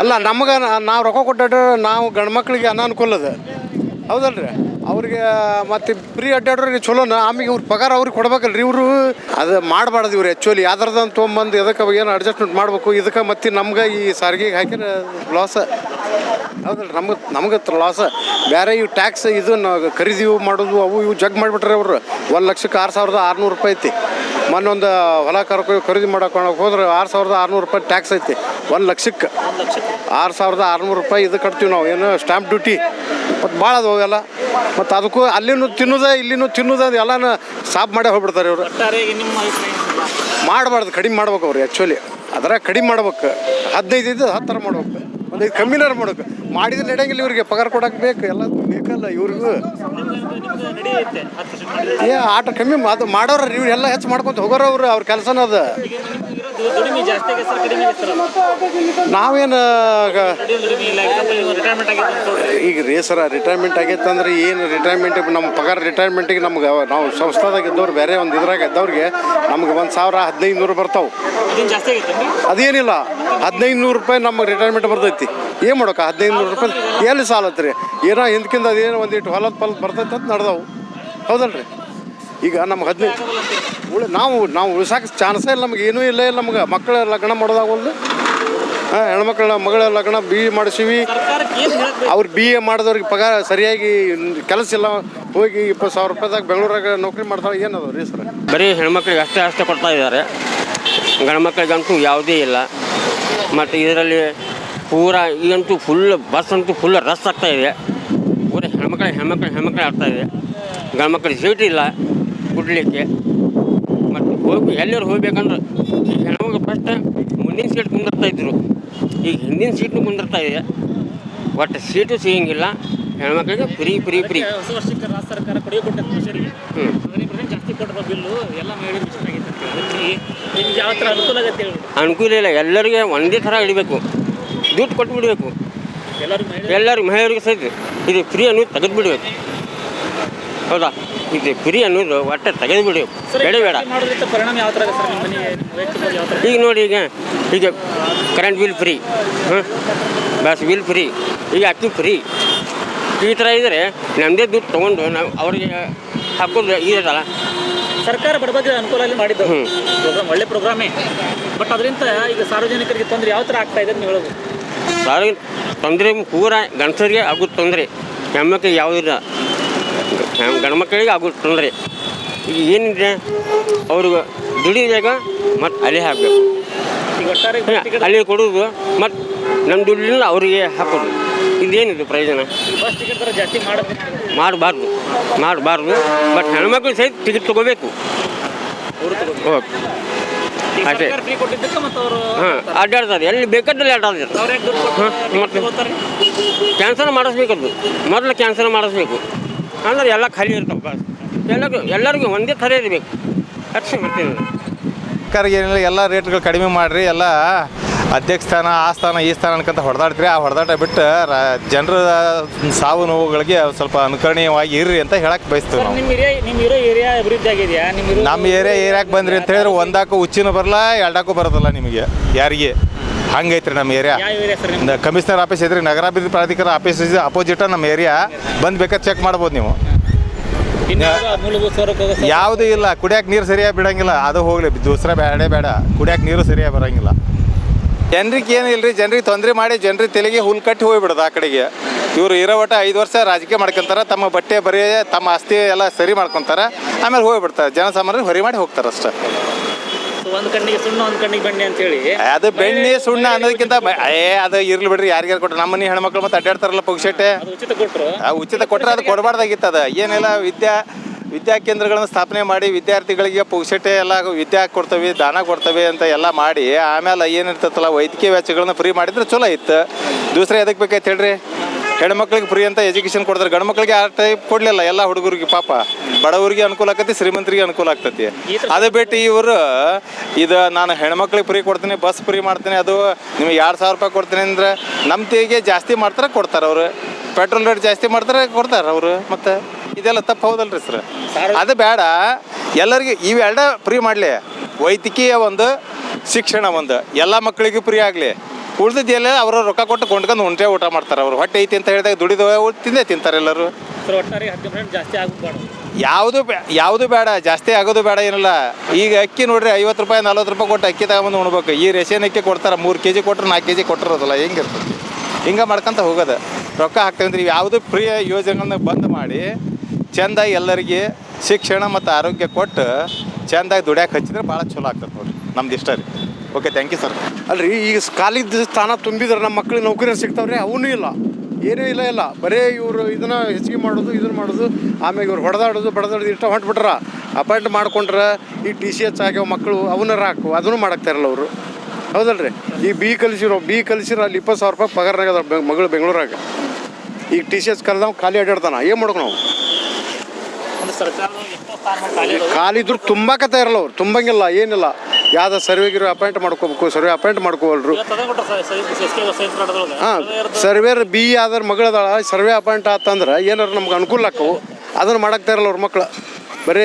ಅಲ್ಲ, ನಮಗೆ ನಾವು ರೊಕ್ಕ ಕೊಟ್ಟಾಡ್ರೆ ನಾವು ಗಂಡು ಮಕ್ಳಿಗೆ ಅನಾನುಕೂಲ ಅದ ಹೌದಲ್ರಿ? ಅವ್ರಿಗೆ, ಮತ್ತೆ ಫ್ರೀ ಅಡ್ಡಾಡ್ರಿ ಚಲೋನ? ಆಮೇಲೆ ಇವ್ರ ಪಗಾರ ಅವ್ರಿಗೆ ಕೊಡ್ಬೇಕಲ್ರಿ ಇವರು? ಅದು ಮಾಡಬಾರ್ದು ಇವ್ರು ಆ್ಯಕ್ಚುಲಿ ಯಾವ್ದ್ರದ್ದು ತೊಗೊಂಬಂದು ಇದಕ್ಕೆ ಏನು ಅಡ್ಜಸ್ಟ್ಮೆಂಟ್ ಮಾಡಬೇಕು? ಇದಕ್ಕೆ ಮತ್ತೆ ನಮ್ಗೆ ಈ ಸಾರಿಗೆಗೆ ಹಾಕಿದ್ರೆ ಲಾಸ ಹೌದಲ್ರಿ? ನಮ್ಗೆ ನಮ್ಗೆ ಲಾಸ ಬೇರೆ ಇವು ಟ್ಯಾಕ್ಸ್ ಇದು ಖರೀದಿ ಮಾಡೋದು, ಅವು ಇವು ಜಗ್ ಮಾಡಿಬಿಟ್ರೆ ಅವರು. ಒಂದು ಲಕ್ಷಕ್ಕೆ ಆರು ಸಾವಿರದ ಆರುನೂರು ರೂಪಾಯಿ ಐತಿ. ಮೊನ್ನೊಂದು ಹೊಲ ಕರ್ಕೊ ಖರೀದಿ ಮಾಡೋಕೆ ಹೋದ್ರೆ ಆರು ಸಾವಿರದ ಆರುನೂರು ರೂಪಾಯಿ ಟ್ಯಾಕ್ಸ್ ಐತಿ. ಒಂದು ಲಕ್ಷಕ್ಕೆ. ಆರು ಸಾವಿರದ ಆರುನೂರು ರೂಪಾಯಿ ಇದು ಕಟ್ತೀವಿ ನಾವು. ಏನು ಸ್ಟ್ಯಾಂಪ್ ಡ್ಯೂಟಿ ಮತ್ತು ಭಾಳ ಅದು ಅವೆಲ್ಲ. ಮತ್ತು ಅದಕ್ಕೂ ಅಲ್ಲಿನೂ ತಿನ್ನೋದ ಇಲ್ಲಿನೂ ತಿನ್ನೋದ ಎಲ್ಲನೂ ಸಾಫ್ ಮಾಡೇ ಹೋಗ್ಬಿಡ್ತಾರೆ ಇವರು? ಮಾಡಬಾರ್ದು ಕಡಿಮೆ ಮಾಡ್ಬೇಕು ಅವ್ರು ಆ್ಯಕ್ಚುಲಿ ಅದರ ಕಡಿಮೆ ಮಾಡ್ಬೇಕು. ಹದಿನೈದು ಇದ್ದು ಹತ್ತು ಥರ ಮಾಡ್ಬೇಕು. ಒಂದು ಇದು ಕಮ್ಮಿನ ಮಾಡ್ಬೇಕು. ಮಾಡಿದ್ರೆ ನಡೆಯಂಗಿಲ್ಲ ಇವ್ರಿಗೆ. ಪಗಾರ ಕೊಡಕ್ಕೆ ಬೇಕು. ಎಲ್ಲ ಬೇಕಲ್ಲ ಇವ್ರಿಗೂ. ಏ ಆಟ ಕಮ್ಮಿ ಅದು ಮಾಡೋರು ಇವ್ರು ಎಲ್ಲ ಹೆಚ್ಚು ಮಾಡ್ಕೊತ ಹೋಗೋರು ಅವ್ರು. ಅವ್ರ ಕೆಲಸನ ಅದ. ನಾವೇನು ಈಗ ರೀ ಸರ ರಿಟೈರ್ಮೆಂಟ್ ಆಗೈತೆ ಅಂದ್ರೆ ಏನು ರಿಟೈರ್ಮೆಂಟ್ ನಮ್ಮ ಪಗಾರ ರಿಟೈರ್ಮೆಂಟಿಗೆ ನಮ್ಗೆ ನಾವು ಸಂಸ್ಥಾದಾಗ ಇದ್ದವ್ರು ಬೇರೆ ಒಂದು ಇದ್ರಾಗ ಇದ್ದವ್ರಿಗೆ ನಮ್ಗೆ ಒಂದು ಸಾವಿರ ಹದಿನೈದು ನೂರು ಬರ್ತಾವೆ ಅದೇನಿಲ್ಲ ಹದಿನೈದು ನೂರು ರೂಪಾಯಿ ನಮಗೆ ರಿಟೈರ್ಮೆಂಟ್ ಬರ್ತೈತಿ. ಏನು ಮಾಡೋಕೆ ಹದಿನೈದು ನೂರು ರೂಪಾಯಿ ಎಲ್ಲಿ ಸಾಲತ್ರಿ? ಏನೋ ಹಿಂದಕ್ಕಿಂದ ಅದೇನೋ ಒಂದಿಟ್ಟು ಹೊಲದ ಪಲ್ ಬರ್ತೈತೆ ಅಂತ ನಡೆದವು. ಹೌದಲ್ರಿ? ಈಗ ನಮ್ಗೆ ಹದಿನೈದು ಉಳಿ ನಾವು ನಾವು ಉಳ್ಸಕ್ಕೆ ಚಾನ್ಸೇ ಇಲ್ಲ ನಮ್ಗೆ, ಏನೂ ಇಲ್ಲ ಇಲ್ಲ ನಮ್ಗೆ. ಮಕ್ಕಳ ಲಗ್ನ ಮಾಡೋದಾಗ ಒಂದು. ಹಾಂ, ಹೆಣ್ಮಕ್ಳ, ಮಗಳ ಲಗ್ನ ಬಿ ಎ ಮಾಡಿಸೀವಿ. ಅವ್ರು ಬಿ ಎ ಮಾಡಿದವ್ರಿಗೆ ಪಗಾರ ಸರಿಯಾಗಿ ಕೆಲಸ ಇಲ್ಲ. ಹೋಗಿ ಇಪ್ಪತ್ತು ಸಾವಿರ ರೂಪಾಯಿದಾಗ ಬೆಂಗಳೂರಾಗ ನೌಕರಿ ಮಾಡ್ತಾರೆ ಏನದು ರೀ ಸರ್? ಬರೀ ಹೆಣ್ಮಕ್ಳಿಗೆ ಅಷ್ಟೇ ಅಷ್ಟೇ ಕೊಡ್ತಾ ಇದ್ದಾರೆ ಗಂಡ್ಮಕ್ಳಿಗಂತೂ ಯಾವುದೇ ಇಲ್ಲ. ಮತ್ತು ಇದರಲ್ಲಿ ಪೂರ ಈಗಂತೂ ಫುಲ್ ಬಸ್ ಅಂತೂ ಫುಲ್ ರಸ್ ಆಗ್ತಾ ಇದೆ. ಪೂರ ಹೆಣ್ಮಕ್ಳು ಹೆಣ್ಮಕ್ಳು ಹೆಣ್ಮಕ್ಳು ಆಗ್ತಾಯಿದೆ ಇದೆ. ಗಂಡ್ಮಕ್ಳಿಗೆ ಸೀಟ್ ಇಲ್ಲ. ಕುಡ್ಲಿಕ್ಕೆ ಮತ್ತು ಹೋಗಿ ಎಲ್ಲರೂ ಹೋಗ್ಬೇಕಂದ್ರೆ ಈಗ ಹೆಣ್ಮಕ್ಳು ಫಸ್ಟ್ ಮುಂದಿನ ಸೀಟ್ ಕುಂದಿರ್ತಾ ಇದ್ರು. ಈಗ ಹಿಂದಿನ ಸೀಟ್ನು ಕುಂದಿರ್ತಾ ಇದೆ. ಒಟ್ಟು ಸೀಟು ಸಿಗಂಗಿಲ್ಲ. ಹೆಣ್ಮಕ್ಳಿಗೆ ಫ್ರೀ ಫ್ರೀ ಫ್ರೀ ಹೊಸ ವರ್ಷಕ್ಕೆ ರಾಜ್ಯ ಸರ್ಕಾರ ಕೊಡುಗೆ ಕೊಟ್ಟ ಮನುಷ್ಯರಿಗೆ ಜಾಸ್ತಿ ಕೊಟ್ಟರು ಬಿಲ್ಲು ಎಲ್ಲ ಮಹಿಳೆಯರು ನಿಮ್ಗೆ ಯಾವ ಥರ ಅನುಕೂಲ ಆಗುತ್ತೆ ಅನುಕೂಲ ಇಲ್ಲ. ಎಲ್ಲರಿಗೆ ಒಂದೇ ಥರ ಇಡಬೇಕು. ದುಡ್ಡು ಕೊಟ್ಟು ಬಿಡಬೇಕು ಎಲ್ಲರಿಗೂ ಮಹಿಳೆಯರಿಗೆ ಸಹಿತ ಇದು ಫ್ರೀ ಅನ್ನೋದು ತೆಗೆದು ಬಿಡಬೇಕು ಹೌದಾ? ಇದು ಫ್ರೀ ಅನ್ನೋದು ಒಟ್ಟೆ ತೆಗೆದು ಬಿಡಬೇಕು ಬೇಡ ಬೇಡ. ಪರಿಣಾಮ ಯಾವ ಥರ ಈಗ ನೋಡಿ ಈಗ ಈಗ ಕರೆಂಟ್ ಬಿಲ್ ಫ್ರೀ ಹಾಂ ಬಸ್ ಬಿಲ್ ಫ್ರೀ ಈಗ ಅಕ್ಕಿ ಫ್ರೀ ಈ ಥರ ಇದ್ದರೆ ನಮ್ಮದೇ ದುಡ್ಡು ತೊಗೊಂಡು ನಾವು ಅವರಿಗೆ ಹಾಕೋದು ಇದಲ್ಲ ಸರ್ಕಾರ ಬಡಬಗ್ಗರ ಅನುಕೂಲ ಅಲ್ಲಿ ಮಾಡಿದ್ದು. ಹ್ಞೂ ಪ್ರೋಗ್ರಾಮ್ ಒಳ್ಳೆ ಪ್ರೋಗ್ರಾಮೇ ಬಟ್ ಅದರಿಂದ ಈಗ ಸಾರ್ವಜನಿಕರಿಗೆ ತೊಂದರೆ ಯಾವ ಥರ ಆಗ್ತಾ ಇದೆ ಅಂತ ನೀವು ಹೇಳೋದು? ಸಾರಿಗೆ ತೊಂದರೆ ಪೂರ ಗಂಡಸರಿಗೆ ಆಗೋದು ತೊಂದರೆ. ನಮ್ಮಕ್ಕೆ ಯಾವುದಿಲ್ಲ ಗಂಡು ಮಕ್ಕಳಿಗೆ ಆಗೋ ತೊಂದರೆ. ಈಗ ಏನಿದೆ ಅವ್ರಿಗೆ ದುಡಿದಾಗ ಮತ್ತು ಅಲ್ಲಿ ಹಾಕಬೇಕು. ಅಲ್ಲಿ ಕೊಡೋದು ಮತ್ತು ನಮ್ಮ ದುಡ್ಡಿನಿಂದ ಅವರಿಗೆ ಹಾಕೋದು. ಇದೇನಿದೆ ಪ್ರಯೋಜನ? ಜಾಸ್ತಿ ಮಾಡಬಾರ್ದು ಮಾಡಬಾರ್ದು. ಬಟ್ ಹೆಣ್ಮಕ್ಳು ಸಹಿತ ಟಿಕೆಟ್ ತೊಗೋಬೇಕು. ಓಕೆ ಅಷ್ಟೇ. ಹಾಂ ಅಡ್ಡಾಡ್ತಾರೆ. ಎಲ್ಲಿ ಬೇಕಾದಲ್ಲಿ ಅಡ್ಡಾಡ್ತಾರೆ. ಹಾಂ, ಮತ್ತೆ? ಕ್ಯಾನ್ಸಲ್ ಮಾಡಿಸ್ಬೇಕದು ಮೊದಲು ಕ್ಯಾನ್ಸಲ್ ಮಾಡಿಸ್ಬೇಕು. ಅಂದ್ರೆ ಎಲ್ಲ ಖಾಲಿ ಇರ್ತಾವೆ ಬಸ್. ಎಲ್ಲರಿಗೂ ಎಲ್ಲರಿಗೂ ಒಂದೇ ಥರ ಇರಬೇಕು. ಖರ್ಚು ಮಾಡ್ತೀವಿ. ಏನಿಲ್ಲ ಎಲ್ಲ ರೇಟ್ಗಳು ಕಡಿಮೆ ಮಾಡಿರಿ ಎಲ್ಲ ಅಧ್ಯಕ್ಷ ಸ್ಥಾನ ಆ ಸ್ಥಾನ ಈ ಸ್ಥಾನ ಅನ್ಕೊಂತ ಹೊಡೆದಾಡ್ತೀರಿ. ಆ ಹೊಡೆದಾಟ ಬಿಟ್ಟು ಜನರ ಸಾವು ನೋವುಗಳಿಗೆ ಸ್ವಲ್ಪ ಅನುಕರಣೀಯವಾಗಿ ಇರ್ರಿ ಅಂತ ಹೇಳಕ್ಕೆ ಬಯಸ್ತೀವಿ ನಾವು. ನಿಮ್ಮ ಏರಿಯಾ ನಿಮ್ಮ ಇರೋ ಏರಿಯಾ ಅಭಿವೃದ್ಧಿ ಆಗಿದೆಯಾ? ನಿಮ್ಮ ಇರೋ ನಮ್ಮ ಏರಿಯಾ ಏರಿಯಾಕ್ಕೆ ಬಂದ್ರಿ ಅಂತ ಹೇಳಿದ್ರೆ ಒಂದಾಕು ಉಚ್ಚಿನೂ ಬರಲ್ಲ ಎರಡಕ್ಕೂ ಬರೋದಿಲ್ಲ ನಿಮಗೆ ಯಾರಿಗೆ. ಹಂಗೈತ್ರಿ ನಮ್ಮ ಏರಿಯಾ. ಕಮಿಷನರ್ ಆಫೀಸ್ ಐತ್ರಿ ನಗರಾಭಿವೃದ್ಧಿ ಪ್ರಾಧಿಕಾರ ಆಫೀಸ್ ಅಪೋಸಿಟ್ ನಮ್ಮ ಏರಿಯಾ. ಬಂದ್ ಬೇಕಾದ್ರೆ ಚೆಕ್ ಮಾಡ್ಬೋದು ನೀವು. ಯಾವುದೂ ಇಲ್ಲ ಕುಡಿಯಕ್ಕೆ ನೀರು ಸರಿಯಾಗಿ ಬಿಡಂಗಿಲ್ಲ ಅದು ಹೋಗ್ಲಿ ದೂಸರ ಬೇಡ ಬೇಡ ಕುಡಿಯಕ್ಕೆ ನೀರು ಸರಿಯಾಗಿ ಬರಂಗಿಲ್ಲ. ಜನರಿಗೆ ಏನಿಲ್ಲ ರೀ ಜನರಿಗೆ ತೊಂದರೆ ಮಾಡಿ ಜನರಿಗೆ ತಲೆಗೆ ಹುಲ್ ಕಟ್ಟಿ ಹೋಗ್ಬಿಡೋದು ಆ ಕಡೆಗೆ. ಇವರು ಇರೋ ಒಟ್ಟ ಐದು ವರ್ಷ ರಾಜಕೀಯ ಮಾಡ್ಕೊಂತಾರೆ ತಮ್ಮ ಬಟ್ಟೆ ಬರೀ ತಮ್ಮ ಆಸ್ತಿ ಎಲ್ಲ ಸರಿ ಮಾಡ್ಕೊತಾರೆ ಆಮೇಲೆ ಹೋಗ್ಬಿಡ್ತಾರೆ ಜನಸಾಮಾನ್ಯರು ಹೊರಿ ಮಾಡಿ ಹೋಗ್ತಾರೆ ಅಷ್ಟೇ ಒಂದು ಕಣ್ಣಿಗೆ ಸುಣ್ಣ ಒಂದು ಕಣ್ಣಿಗೆ ಬೆಣ್ಣೆ ಅಂತೇಳಿ ಅದು ಬೆಣ್ಣೆ ಸುಣ್ಣ ಅನ್ನೋದಕ್ಕಿಂತ ಬ- ಏ ಅದು ಇರ್ಲಿ ಬಿಡ್ರಿ ಯಾರಿಗಾರು ಕೊಟ್ರು. ನಮ್ಮ ಮನೆ ಹೆಣ್ಮಕ್ಳು ಮತ್ತೆ ಅಡ್ಡಾಡ್ತಾರಲ್ಲ ಅದು ಉಚಿತ ಕೊಟ್ಟರು ಆ ಉಚಿತ ಕೊಟ್ಟರೆ ಅದು ಕೊಡಬಾರ್ದಾಗಿತ್ತು ಅದು. ಏನೆಲ್ಲ ವಿದ್ಯಾ ವಿದ್ಯಾ ಕೇಂದ್ರಗಳನ್ನು ಸ್ಥಾಪನೆ ಮಾಡಿ ವಿದ್ಯಾರ್ಥಿಗಳಿಗೆ ಪುಕ್ಷಟೆ ಎಲ್ಲ ವಿದ್ಯಾ ಕೊಡ್ತೇವೆ ದಾನ ಕೊಡ್ತೇವೆ ಅಂತ ಎಲ್ಲ ಮಾಡಿ ಆಮೇಲೆ ಏನಿರ್ತೈತಲ್ಲ ವೈದ್ಯಕೀಯ ವೆಚ್ಚಗಳನ್ನ ಫ್ರೀ ಮಾಡಿದ್ರೆ ಚಲೋ ಇತ್ತು. ದೂಸರ ಎದಕ್ಕೆ ಬೇಕೈತೆ ಹೇಳ್ರಿ? ಹೆಣ್ಮಕ್ಳಿಗೆ ಫ್ರೀ ಅಂತ ಎಜುಕೇಶನ್ ಕೊಡ್ತಾರೆ. ಗಂಡು ಮಕ್ಳಿಗೆ ಆ ಟೈಪ್ ಕೊಡಲಿಲ್ಲ. ಎಲ್ಲ ಹುಡುಗರಿಗೆ ಪಾಪ. ಬಡವರಿಗೆ ಅನುಕೂಲ ಆಕತಿ, ಶ್ರೀಮಂತರಿಗೆ ಅನುಕೂಲ ಆಗ್ತೈತಿ. ಅದು ಬಿಟ್ಟು ಇವರು, ಇದು ನಾನು ಹೆಣ್ಮಕ್ಳಿಗೆ ಫ್ರೀ ಕೊಡ್ತೀನಿ ಬಸ್ ಫ್ರೀ ಮಾಡ್ತೀನಿ, ಅದು ನಿಮಗೆ ಎರಡು ಸಾವಿರ ರೂಪಾಯಿ ಕೊಡ್ತೀನಿ ಅಂದ್ರೆ ನಮ್ಮ ತೆರಿಗೆ ಜಾಸ್ತಿ ಮಾಡ್ತಾರೆ, ಕೊಡ್ತಾರೆ ಅವರು. ಪೆಟ್ರೋಲ್ ರೇಟ್ ಜಾಸ್ತಿ ಮಾಡ್ತಾರೆ, ಕೊಡ್ತಾರೆ ಅವರು ಮತ್ತೆ. ಇದೆಲ್ಲ ತಪ್ಪು ಹೌದಲ್ರಿ ಸರ್. ಅದು ಬೇಡ. ಎಲ್ಲರಿಗೆ ಇವೆರಡ ಫ್ರೀ ಮಾಡಲಿ. ವೈದ್ಯಕೀಯ ಒಂದು, ಶಿಕ್ಷಣ ಒಂದು. ಎಲ್ಲ ಮಕ್ಕಳಿಗೂ ಫ್ರೀ ಆಗಲಿ. ಉಳ್ದಿದ್ದು ಎಲ್ಲ ಅವರು ರೊಕ್ಕ ಕೊಟ್ಟು ಕೊಂಡ್ಕೊಂಡು ಹೊಂಟೆ ಊಟ ಮಾಡ್ತಾರೆ ಅವರು. ಹೊಟ್ಟೆ ಐತಿ ಅಂತ ಹೇಳಿದಾಗ ದುಡಿದು ತಿಂದೇ ತಿಂತಾರೆ ಎಲ್ಲರೂ. ಸರ್ ಒಟ್ಟಾರೆ ಹದಿನೈದು ಪರ್ಸೆಂಟ್ ಜಾಸ್ತಿ ಆಗಬಾರ್ದು ಯಾವುದು ಯಾವುದು ಬೇಡ ಜಾಸ್ತಿ ಆಗೋದು ಬೇಡ ಏನಿಲ್ಲ. ಈಗ ಅಕ್ಕಿ ನೋಡ್ರಿ ಐವತ್ತು ರೂಪಾಯಿ ನಲ್ವತ್ತು ರೂಪಾಯಿ ಕೊಟ್ಟು ಅಕ್ಕಿ ತಗೊಂಬಂದು ಉಣ್ಬೇಕು. ಈ ರೇಷನ್ ಅಕ್ಕಿ ಕೊಡ್ತಾರೆ ಮೂರು ಕೆ ಜಿ ಕೊಟ್ಟರೆ ನಾಲ್ಕು ಕೆ ಜಿ ಕೊಟ್ಟಿರೋದಿಲ್ಲ ಹೆಂಗಿರ್ತದೆ ಹಿಂಗೆ ಮಾಡ್ಕೊಂತ ಹೋಗೋದು. ರೊಕ್ಕ ಹಾಕ್ತೇವೆ ಅಂದ್ರೆ ಯಾವುದೂ ಫ್ರೀ ಯೋಜನೆಗಳನ್ನ ಬಂದ್ ಮಾಡಿ ಚೆಂದಾಗಿ ಎಲ್ಲರಿಗೆ ಶಿಕ್ಷಣ ಮತ್ತು ಆರೋಗ್ಯ ಕೊಟ್ಟು ಚೆಂದಾಗಿ ದುಡ್ಯಾಕೆ ಹಚ್ಚಿದ್ರೆ ಭಾಳ ಚಲೋ ಆಗ್ತದೆ ನೋಡಿರಿ ನಮ್ದು ಇಷ್ಟ ರೀ. ಓಕೆ ಥ್ಯಾಂಕ್ ಯು ಸರ್ ಅಲ್ರಿ ಈಗ ಖಾಲಿದ ಸ್ಥಾನ ತುಂಬಿದ್ರೆ ನಮ್ಮ ಮಕ್ಕಳಿಗೆ ನೌಕರಿ ಸಿಗ್ತಾವ್ರಿ ಅವನು ಇಲ್ಲ. ಏನೂ ಇಲ್ಲ ಇಲ್ಲ. ಬರೀ ಇವರು ಇದನ್ನ ಹೆಚ್ಚಿಗೆ ಮಾಡೋದು ಇದನ್ನ ಮಾಡೋದು ಆಮೇಲೆ ಇವ್ರು ಹೊಡೆದಾಡೋದು ಬಡದಾಡೋದು ಇಷ್ಟ ಹೊಂಟ್ಬಿಟ್ರ. ಅಪಾಯಿಂಟ್ ಮಾಡ್ಕೊಂಡ್ರೆ ಈ ಟಿ ಸಿ ಎಚ್ ಆಗ್ಯಾವ ಮಕ್ಕಳು ಅವನ್ನ ರಾಕು ಅದನ್ನು ಮಾಡಾಕ್ತಾರಲ್ಲ ಅವರು. ಹೌದಲ್ರಿ? ಈ ಬಿ ಕಲಿಸಿರೋ ಬಿ ಕಲಿಸಿರೋ ಅಲ್ಲಿ ಇಪ್ಪತ್ತು ಸಾವಿರ ರೂಪಾಯಿ ಪಗಾರನಾಗ ಅದ ಬೆ- ಮಗಳು ಬೆಂಗಳೂರಾಗ. ಈಗ ಟಿ ಸಿ ಎಚ್ ಕಲ್ದವ್ ಖಾಲಿ ಅಡ್ಡಾಡ್ತಾನ ಏನು ಮಾಡೋಕೆ ನಾವು? ಖಾಲಿ ಇದ್ರು ತುಂಬಾಕತ್ತ ಇರಲ್ಲ ಅವ್ರು. ತುಂಬಂಗಿಲ್ಲ ಏನಿಲ್ಲ. ಯಾವ್ದು ಸರ್ವೆಗಿರು ಅಪಾಯಿಂಟ್ ಮಾಡ್ಕೋಬೇಕು ಸರ್ವೆ ಅಪಾಯಿಂಟ್ ಮಾಡ್ಕೋವಲ್ರು. ಹಾಂ ಸರ್ವೇರ್ ಬಿ ಆದ್ರ ಮಗಳದಾಳ ಸರ್ವೆ ಅಪಾಯಿಂಟ್ ಆತಂದ್ರೆ ಏನಾರು ನಮ್ಗೆ ಅನುಕೂಲ ಆಕ್ಕವು ಅದನ್ನು ಮಾಡಕ್ತಾ ಇರಲ್ಲ ಅವ್ರ ಮಕ್ಳು. ಬರೀ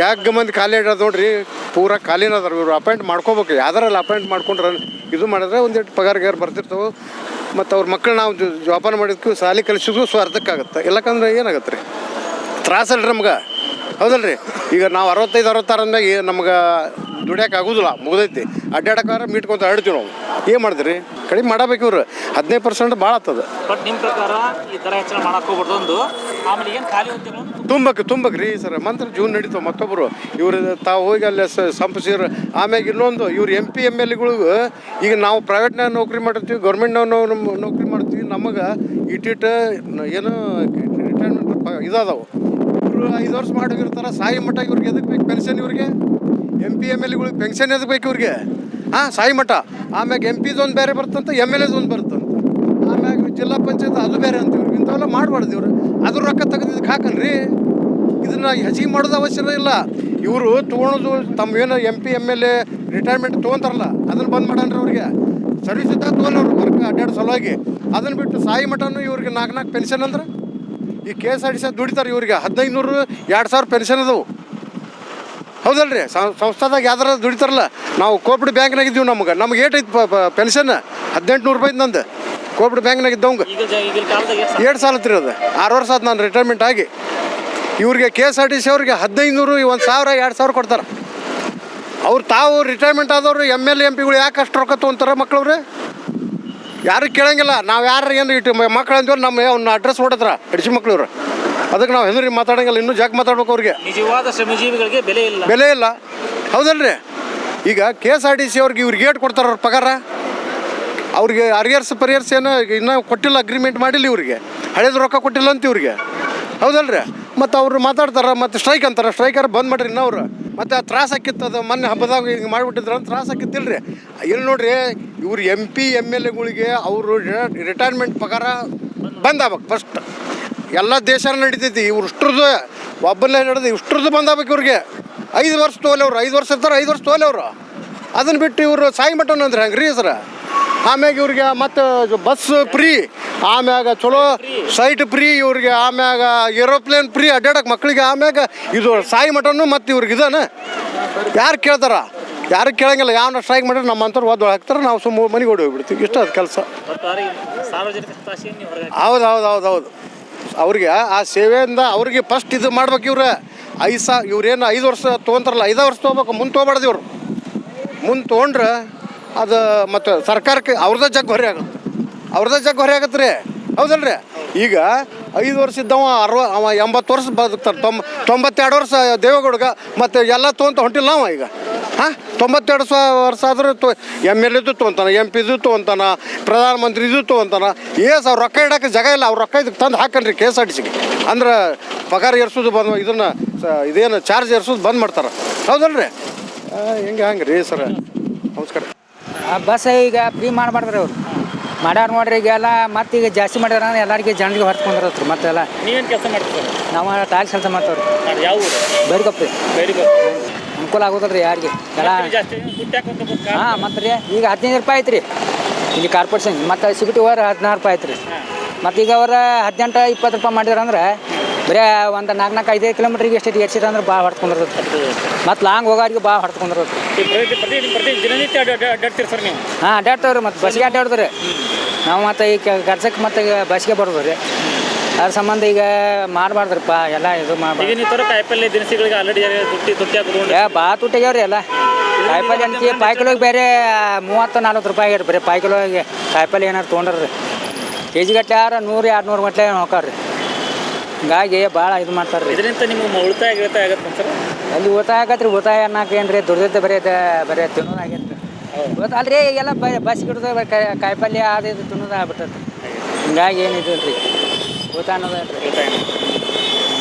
ಜಾಗ ಮಂದಿ ಖಾಲಿ ಇಡೋದು ನೋಡ್ರಿ ಪೂರಾ ಖಾಲಿನ ಅದಾರ ಇವ್ರು. ಅಪಾಯಿಂಟ್ ಮಾಡ್ಕೋಬೇಕು. ಯಾವ್ದಾರಲ್ಲಿ ಅಪಾಯಿಂಟ್ ಮಾಡ್ಕೊಂಡ್ರೆ ಇದು ಮಾಡಿದ್ರೆ ಒಂದಿಟ್ಟು ಪಗಾರ ಗಿಗಾರ ಬರ್ತಿರ್ತವೆ. ಮತ್ತು ಅವ್ರ ಮಕ್ಕಳು ನಾವು ಜೋಪಾನ ಮಾಡಿದ್ಕು ಸಾಲಿ ಕಲಿಸಿದ್ರು ಸ್ವಾರ್ಥಕ್ಕಾಗತ್ತೆ. ಇಲ್ಲಕಂದ್ರೆ ಏನಾಗತ್ತೆ ರೀ ತ್ರಾಸಲ್ರಿ ನಮ್ಗೆ. ಹೌದಲ್ರಿ? ಈಗ ನಾವು ಅರವತ್ತೈದು ಅರವತ್ತಾರು ಅಂದಾಗ ನಮ್ಗೆ ದುಡಿಯೋಕೆ ಆಗೋದಿಲ್ಲ ಮುಗ್ದೈತಿ. ಅಡ್ಡಾಡಕ್ಕಾರ ಮೀಟ್ಕೊಂತ ಆಡ್ತೀವಿ ನಾವು. ಏನು ಮಾಡಿದ್ರಿ ಕಡಿಮೆ ಮಾಡಬೇಕು ಇವ್ರು. ಹದಿನೈದು ಪರ್ಸೆಂಟ್ ಭಾಳ ಆಗ್ತದೆ ಬಟ್ ನಿಮ್ಮ ಪ್ರಕಾರ ಈ ಹೆಚ್ಚಳ ಮಾಡಕ್ಕೆ ಹೋಗ್ಬಾರ್ದು ಒಂದು ಆಮೇಲೆ ಏನು ಖಾಲಿ ಹುದ್ದೆಗಳು ತುಂಬಕ್ಕೆ ತುಂಬಕ್ಕೆ ರೀ ಸರ್. ಮಂತ್ರ ಜೂನ್ ನಡೀತಾವೆ ಮತ್ತೊಬ್ಬರು ಇವ್ರು ತಾವು ಹೋಗಿ ಅಲ್ಲಿ ಸಂಪಸಿರು ಆಮ್ಯಾಗ ಇನ್ನೊಂದು ಇವ್ರು ಎಂ ಪಿ ಎಂ ಎಲ್ ಎಗಳು ಈಗ ನಾವು ಪ್ರೈವೇಟ್ನಾಗ ನೌಕರಿ ಮಾಡಿರ್ತೀವಿ ಗೌರ್ಮೆಂಟ್ನಾಗ ನೌಕರಿ ಮಾಡ್ತೀವಿ ನಮಗೆ ಇಟ್ಟಿಟ್ಟು ಏನು ರಿಟೈರ್ಮೆಂಟ್ ಇದಾದವು. ಇವರು ಐದು ವರ್ಷ ಮಾಡೋಗಿರ್ತಾರೆ ಸಾಯಿ ಮಠ ಇವ್ರಿಗೆ ಎದಕ್ಕೆ ಬೇಕು ಪೆನ್ಷನ್ ಇವ್ರಿಗೆ? ಎಂ ಪಿ ಎಂ ಎಲ್ ಎಗಳಿಗೆ ಪೆನ್ಷನ್ ಎದಕ್ಕೆ ಬೇಕು ಇವ್ರಿಗೆ? ಹಾಂ, ಸಾಯಿ ಮಠ. ಆಮ್ಯಾಗ ಎಂ ಪಿದು ಒಂದು ಬೇರೆ ಬರ್ತಂತ ಎಂ ಎಲ್ ಎದು ಒಂದು ಬರ್ತಂತ. ಆಮ್ಯಾಗ ಜಿಲ್ಲಾ ಪಂಚಾಯತ್ ಅದು ಬೇರೆ ಅಂತ ಇವ್ರಿಗೆ ಇಂಥವೆಲ್ಲ ಮಾಡಬಾರ್ದು ಇವ್ರು. ಅದ್ರ ರೊಕ್ಕ ತೆಗೆದಿದ್ದಕ್ಕೆ ಹಾಕಲ್ರಿ? ಇದನ್ನ ಹೆಚ್ಚಿಗೆ ಮಾಡೋದು ಅವಶ್ಯಕ ಇಲ್ಲ. ಇವರು ತೊಗೊಳೋದು ತಮ್ಮ ಏನು M P M L A retirement ತೊಗೊಂತಾರಲ್ಲ, ಅದನ್ನ ಬಂದ್ ಮಾಡನ್ರಿ ಅವ್ರಿಗೆ. ಸರ್ವಿಸ್ ಇದ್ದಾಗ ತೊಗೊಂಡವ್ರು ವರ್ಕ್ ಅಡ್ಡಾಡೋ ಸಲುವಾಗಿ. ಅದನ್ನ ಬಿಟ್ಟು ಸಾಯಿ ಮಠನು ಇವ್ರಿಗೆ ನಾಲ್ಕು ನಾಲ್ಕು ಪೆನ್ಷನ್ ಅಂದ್ರೆ? ಈ K S R T C ದುಡಿತಾರೆ ಇವ್ರಿಗೆ. ಹದಿನೈದು ನೂರು ಎರಡು ಸಾವಿರ ಪೆನ್ಷನ್ ಅದಾವು. ಹೌದಲ್ರಿ? ಸಂ- ಸಂಸ್ಥಾದಾಗ ಯಾವ್ದಾರ ದುಡಿತಾರಲ್ಲ ನಾವು ಕೋಪಡ್ ಬ್ಯಾಂಕ್ನಾಗ ಇದ್ದೀವಿ ನಮ್ಗೆ. ನಮ್ಗೆ ಏಟ್ ಐತಿ ಪೆನ್ಷನ್ ಹದಿನೆಂಟು ನೂರು ರೂಪಾಯಿ ನಂದು ಕೋಪಡ್ ಬ್ಯಾಂಕ್ನಾಗ ಇದ್ದವಂಗೆ ಎರಡು ಸಾಲ ತಿರೋದು ಆರು ವರ್ಷ ಆದ ನಾನು ರಿಟೈರ್ಮೆಂಟ್ ಆಗಿ. ಇವ್ರಿಗೆ K S R T C ಅವ್ರಿಗೆ ಹದಿನೈದು ನೂರು ಒಂದು ಸಾವಿರ ಎರಡು ಸಾವಿರ ಕೊಡ್ತಾರೆ. ಅವ್ರು ತಾವು ರಿಟೈರ್ಮೆಂಟ್ ಆದವರು ಎಂ ಎಲ್ ಎಂ ಪಿಗಳು ಯಾಕೆ ಅಷ್ಟು ರೊಕ್ಕ ತೊಗೊಂತಾರೆ ಮಕ್ಳವ್ರೆ? ಯಾರು ಕೇಳಂಗಿಲ್ಲ. ನಾವು ಯಾರು ಏನು ಇಟ್ಟು ಮಕ್ಳು ಅಂತೀವಿ ನಮ್ಮ ಅವ್ನ ಅಡ್ರೆಸ್ ಹೊಡತ್ರ ಮಕ್ಳು ಮಕ್ಳವ್ರು ಅದಕ್ಕೆ ನಾವು ಹೆದರಿ ಮಾತಾಡಂಗಿಲ್ಲ ಇನ್ನೂ ಜಾಕ್ ಮಾತಾಡ್ಬೇಕು ಅವ್ರಿಗೆ. ನಿಜವಾದ ಶ್ರಮಜೀವಿಗಳಿಗೆ ಬೆಲೆ ಇಲ್ಲ. ಬೆಲೆ ಇಲ್ಲ. ಹೌದಲ್ರಿ? ಈಗ K S R T C ಅವ್ರಿಗೆ ಇವ್ರಿಗೆ ಏಟ್ ಕೊಡ್ತಾರೆ ಅವ್ರ ಪಗಾರ. ಅವ್ರಿಗೆ ಅರಿಯರ್ಸ್ ಪರಿಯರ್ಸ್ ಏನೋ ಇನ್ನೂ ಕೊಟ್ಟಿಲ್ಲ ಅಗ್ರಿಮೆಂಟ್ ಮಾಡಿಲ್ಲ ಇವ್ರಿಗೆ. ಹಳೇದು ರೊಕ್ಕ ಕೊಟ್ಟಿಲ್ಲ ಅಂತ ಇವ್ರಿಗೆ. ಹೌದಲ್ರಿ? ಮತ್ತು ಅವ್ರು ಮಾತಾಡ್ತಾರೆ ಮತ್ತು ಸ್ಟ್ರೈಕ್ ಅಂತಾರೆ. ಸ್ಟ್ರೈಕರ್ ಬಂದ್ ಮಾಡ್ರಿ ಇನ್ನವ್ರು ಮತ್ತು ಆ ಅದು ಮೊನ್ನೆ ಹಬ್ಬದಾಗ ಹಿಂಗೆ ಮಾಡಿಬಿಟ್ಟಿದ್ರು ಅಂತ ತ್ರಾಸ ಆಕಿತ್ತಿಲ್ರಿ ಇಲ್ಲಿ ನೋಡ್ರಿ, ಇವ್ರು ಎಂ ಪಿ ಎಂ ಎಲ್ ಎಗಳಿಗೆ ಅವರು ರಿಟೈರ್ಮೆಂಟ್ ಪಗಾರ ಬಂದಾಗ ಫಸ್ಟ್ ಎಲ್ಲ ದೇಶ ನಡೀತೈತಿ, ಇವ್ರು ಇಷ್ಟ್ರದ್ದು ಒಬ್ಬನೇ ನಡೆದು ಇಷ್ಟ್ರದ್ದು ಬಂದಾಗಬೇಕು ಇವ್ರಿಗೆ. ಐದು ವರ್ಷ ಅವರು, ಐದು ವರ್ಷ ಇರ್ತಾರೆ, ಐದು ವರ್ಷ ತೋಲೆ ಅವರು. ಅದನ್ನು ಬಿಟ್ಟು ಇವರು ಸಾಯಿ ಮಠನ ಅಂದ್ರೆ ಹೆಂಗೆ ರೀ ಆಮ್ಯಾಗ ಇವ್ರಿಗೆ ಮತ್ತು ಬಸ್ ಫ್ರೀ, ಆಮ್ಯಾಗ ಚಲೋ ಸೈಟ್ ಫ್ರೀ, ಇವ್ರಿಗೆ ಆಮ್ಯಾಗ ಏರೋಪ್ಲೇನ್ ಫ್ರೀ ಅಡ್ಡಾಡಕ್ಕೆ ಮಕ್ಕಳಿಗೆ ಆಮ್ಯಾಗ ಇದು ಸಾಯಿ ಮಠನು ಮತ್ತು ಇವ್ರಿಗೆ ಇದಾನ. ಯಾರು ಕೇಳ್ತಾರ? ಯಾರು ಕೇಳಂಗಿಲ್ಲ. ಯಾವ ಸ್ಟ್ರೈಕ್ ಮಾಡಿದ್ರೆ ನಮ್ಮ ಅಂತರ ಒದ್ದು ಹಾಕ್ತಾರೆ ನಾವು ಸುಮ್ಮ ಮನೆಗೆ ಓಡಿ ಹೋಗ್ಬಿಡ್ತೀವಿ. ಇಷ್ಟ ಅದು ಕೆಲಸ. ಹೌದು ಹೌದು ಹೌದು ಹೌದು ಅವ್ರಿಗೆ ಆ ಸೇವೆಯಿಂದ ಅವ್ರಿಗೆ ಫಸ್ಟ್ ಇದು ಮಾಡ್ಬೇಕು ಇವ್ರು. ಐದು ಸಾ ಇವ್ರೇನು ಐದು ವರ್ಷ ತೊಗೊಂತಾರಲ್ಲ ಐದು ವರ್ಷ ತೊಗೋಬೇಕು, ಮುಂದೆ ತೊಗೊಬಾರ್ದು ಇವರು. ಮುಂದೆ ತೊಗೊಂಡ್ರೆ ಅದು ಮತ್ತು ಸರ್ಕಾರಕ್ಕೆ ಅವ್ರದ್ದು ಜಗ್ ಹೊರೆ ಆಗುತ್ತೆ. ಅವ್ರದ್ದು ಜಗ್ ಹೊರೆ ಆಗತ್ತೆ ರೀ. ಹೌದಲ್ರಿ? ಈಗ ಐದು ವರ್ಷ ಇದ್ದವ, ಅರವ, ಅವ ಎಂಬತ್ತು ವರ್ಷ ಬದುಕ್ತಾರೆ ತೊಂಬ ತೊಂಬತ್ತೆರಡು ವರ್ಷ ದೇವೇಗೌಡಗ, ಮತ್ತು ಎಲ್ಲ ತೊಗೊಂತ ಹೊಂಟಿಲ್ಲ ಅವ ಈಗ. ಹಾಂ? ತೊಂಬತ್ತೆರಡು ಸ, ವರ್ಷ ಆದರೂ ತೊ, ಎಂ ಎಲ್ ಎದು ತೊಗೊಂತಾನ ಎಂ ಪಿದು ತೊಗೊಂತಾನ ಪ್ರಧಾನಮಂತ್ರಿ ಇದು ತೊಗೊಂತಾನ ಏಸ್ ಅವ್ರು ರೊಕ್ಕ ಇಡಕ್ಕೆ ಜಾಗ ಇಲ್ಲ, ಅವ್ರು ರೊಕ್ಕ ಇದಕ್ಕೆ ತಂದು ಹಾಕನ್ರಿ ಕೆ ಎಸ್ ಆರ್ ಟಿ ಸಿಗೆ. ಅಂದ್ರೆ ಪಗಾರ ಏರ್ಸೋದು ಬಂದು, ಇದನ್ನು ಇದೇನು ಚಾರ್ಜ್ ಏರ್ಸೋದು ಬಂದ್ ಮಾಡ್ತಾರೆ. ಹೌದಲ್ರಿ? ಹೆಂಗೆ ಹಂಗೆ ರೀ ಸರ? ನಮಸ್ಕಾರ. ಆ ಬಸ್ ಈಗ ಫ್ರೀ ಮಾಡಬಾರ್ದ್ರಿ ಅವ್ರು. ಮಾಡ್ಯಾರ ನೋಡ್ರಿ ಈಗ ಎಲ್ಲ ಮತ್ತೆ ಈಗ ಜಾಸ್ತಿ ಮಾಡ್ಯಾರ ಅಂದ್ರೆ ಎಲ್ಲರಿಗೆ ಜನರಿಗೆ ಮತ್ತೆ ಮತ್ತೆಲ್ಲ ನೀವೇನು ಕೆಲಸ ಮಾಡ್ತೀರಿ ನಾವು ತಾಯಿ ಕೆಲಸ ಮಾಡ್ತಾವ್ರಿ. ಮಾಡಿ ಯಾವ ಊರು? ಅನುಕೂಲ ಆಗೋದಲ್ರಿ ಯಾರಿಗೆ? ಎಲ್ಲ ಜಾಸ್ತಿ ದುಡ್ಡು ಹಾಕೊಂತ ಹಾಂ ಮತ್ತೆ ರೀ. ಈಗ ಹದಿನೈದು ರೂಪಾಯಿ ಐತ್ರಿ. ಇಲ್ಲಿ ಕಾರ್ಪೊರೇಷನ್. ಮತ್ತು ಸಿಬಿಟಿ ಹೋದ್ರೆ ಹದಿನಾರು ರೂಪಾಯಿ ಐತ್ರಿ. ಮತ್ತು ಈಗ ಅವ್ರ ಹದಿನೆಂಟು ಇಪ್ಪತ್ತು ರೂಪಾಯಿ ಮಾಡಿದ್ರ ಅಂದ್ರೆ ಬರೀ ಒಂದು ನಾಲ್ಕು ನಾಲ್ಕು ಐದೈದು ಕಿಲೋಮೀಟ್ರಿಗೆ ಎಷ್ಟೈತಿ ಹೆಚ್ಚಿದ ಅಂದ್ರೆ ಭಾಳ ಹೊಡ್ಕೊಂಡಿರ್ತೈತಿ ಮತ್ತು ಲಾಂಗ್ ಹೋಗೋರಿಗೆ ಭಾಳ ಹೊಡ್ಕೊಂಡಿರ್ತೈತಿ ಪ್ರತಿ ದಿನನಿತ್ಯ ಅಡ್ಡಾಡ್ತೀರಿ ಸರ್ ನೀವು? ಹಾಂ ಅಡ್ಡಾಡ್ತಾವ್ರಿ ಮತ್ತು ಬಸ್ಗೆ ಅಡ್ಡಾಡ್ತಾರೆ ನಾವು ಮತ್ತು ಈ ಕೆಲ್ಸಕ್ಕೆ ಮತ್ತು ಈಗ ಬಸ್ಗೆ ಬರೋದು ರೀ ಅದ್ರ ಸಂಬಂಧ ಈಗ ಮಾಡಬಾರ್ದ್ರಪ್ಪ ಎಲ್ಲ ಇದು ಮಾಡಿ ಕಾಯಿಪಲ್ಲೆ ದಿನಸಿಗಳಿಗೆ ಆಲ್ರೆಡಿ ತುಟ್ಟಿ ತುಟ್ಟಿ ಭಾಳ ತುಟ್ಟಿಗ್ಯಾವ್ರಿ ಎಲ್ಲ. ಕಾಯಿಪಲ್ಲೆ ಅಂತ ಪಾಯಿ ಕಿಲೋಗೆ ಬೇರೆ ಮೂವತ್ತು ನಲ್ವತ್ತು ರೂಪಾಯಿ ಆಗ್ಯಾರ ಬರೀ. ಪಾಯಿ ಕಿಲೋಗೆ ಕಾಯಿಪಲ್ಲೆ ಏನಾರು ತೊಗೊಂಡ್ರಿ ಕೆ ಜಿ ಗಟ್ಟಲೆ ಯಾರು ನೂರು ಎರಡು ನೂರು ಗಟ್ಟಲೆ ಹೋಗ್ತಾವ್ರಿ ಹಿಂಗಾಗಿ ಭಾಳ ಇದು ಮಾಡ್ತಾರೆ ರೀ. ಇದರಿಂದ ನಿಮ್ಗೆ ಉಳಿತಾಯ ಗಿಳಿತಾಯ ಆಗತ್ತೆ ಸರ್ ಅಲ್ಲಿ ಉಳಿತಾಯ ಆಗತ್ತೆ ರೀ ಉಳಿತಾಯ ಅನ್ನಕ್ಕೆ ಏನು ರೀ ದುಡ್ದಿದ್ದ ಬರೀ ಬರೀ ತಿನ್ನೋದು ಆಗೈತೆ ರೀ. ಅಲ್ರಿ ಈಗೆಲ್ಲ ಬಸ್ ಗಿಡದ ಕಾಯಿಪಲ್ಯ ಅದು ಇದು ತಿನ್ನೋದು ಆಗ್ಬಿಟ್ಟೈತೆ. ಹಿಂಗಾಗಿ ಏನಿದೆ ರೀ ಉಳಿತಾಯ ಅನ್ನೋದು.